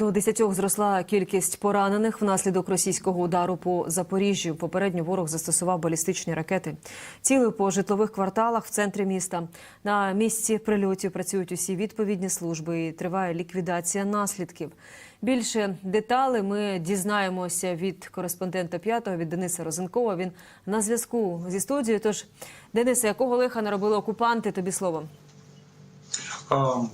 До 10 зросла кількість поранених внаслідок російського удару по Запоріжжю. Попередньо ворог застосував балістичні ракети. Цілив по житлових кварталах в центрі міста. На місці прильотів працюють усі відповідні служби і триває ліквідація наслідків. Більше деталей ми дізнаємося від кореспондента п'ятого від Дениса Розенкова. Він на зв'язку зі студією. Тож, Денисе, якого лиха наробили окупанти? Тобі слово. Ем,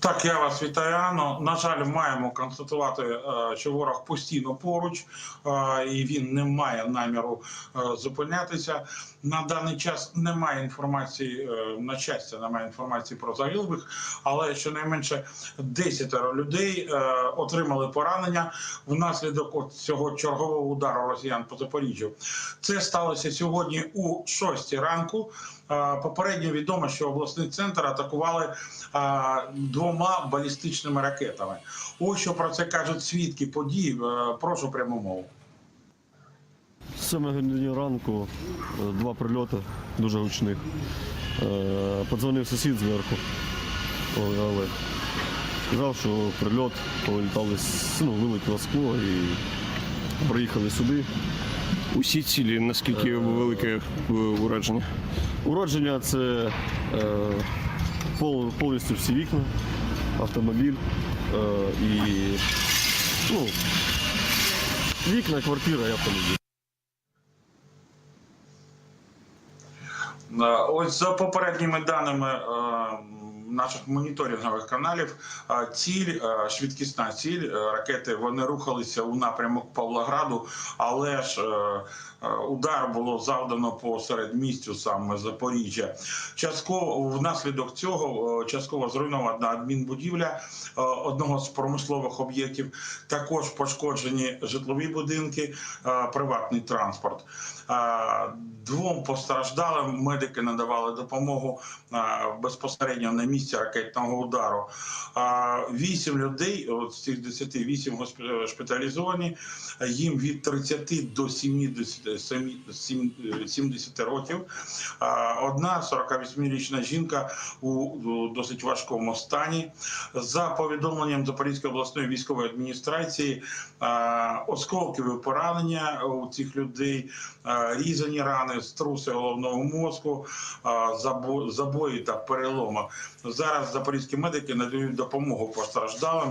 Так, я вас вітаю. Анно. На жаль, маємо констатувати, е, що ворог постійно поруч, е, і він не має наміру е, зупинятися. На даний час немає інформації, на щастя, немає інформації про загиблих, але щонайменше 10 людей отримали поранення внаслідок цього чергового удару росіян по Запоріжжю. Це сталося сьогодні у 6 ранку. Попередньо відомо, що обласний центр атакували е, двома балістичними ракетами. Ось що про це кажуть свідки подій. Е, Прошу пряму мову. 7 годині ранку е, два прильоти дуже гучних. Е, Подзвонив сусід зверху, але сказав, що прильот повилітали, з- ну, вилетіло скло і приїхали сюди. Усі цілі, наскільки велике ураження? Уродження це е, повністю всі вікна, автомобіль е, і ну, вікна, квартира і автомобіль. Е, Ось за попередніми даними е, наших моніторингових каналів, ціль, е, швидкісна ціль е, ракети, вони рухалися у напрямок Павлограду, але ж е, удар було завдано по середмістю саме Запоріжжя. Частково внаслідок цього частково зруйнована адмінбудівля одного з промислових об'єктів. Також пошкоджені житлові будинки, приватний транспорт. Двом постраждалим медики надавали допомогу безпосередньо на місці ракетного удару. Е, Вісім людей, от з цих 10, вісім госпі- шпиталізовані. Їм від 30 до 70, сем- 70 років. Е, Одна 48-річна жінка у досить важкому стані. За повідомленням Запорізької обласної військової адміністрації, е, осколкові поранення у цих людей, е, різані рани, струси головного мозку, е, забо- забої та переломи. Зараз запорізькі медики надають допомогу постраждалим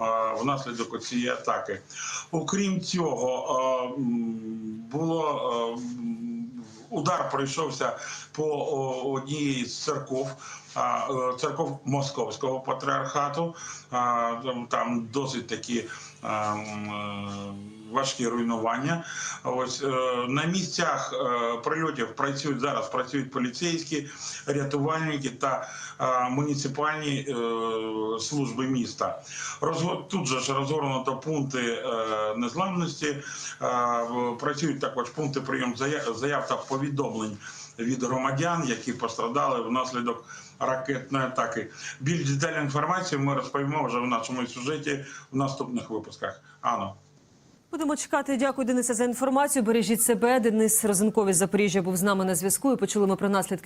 е, внаслідок цієї атаки. Окрім цього, е, було. е, Удар пройшовся по одній з церков, церков Московського патріархату. Там- досить такі е, важкі руйнування. Ось е, на місцях е, прильотів працюють зараз. Працюють поліцейські, рятувальники та е, муніципальні е, служби міста. Тут же ж розгорнуто пункти е, незламності. Е, Працюють також пункти прийом зая- заяв та повідомлень від громадян, які пострадали внаслідок ракетної атаки. Більш детальну інформацію ми розповімо вже в нашому сюжеті в наступних випусках. Ано. Будемо чекати. Дякую, Денисе, за інформацію. Бережіть себе. Денис Розенков із Запоріжжя був з нами на зв'язку. І почули ми про наслідки.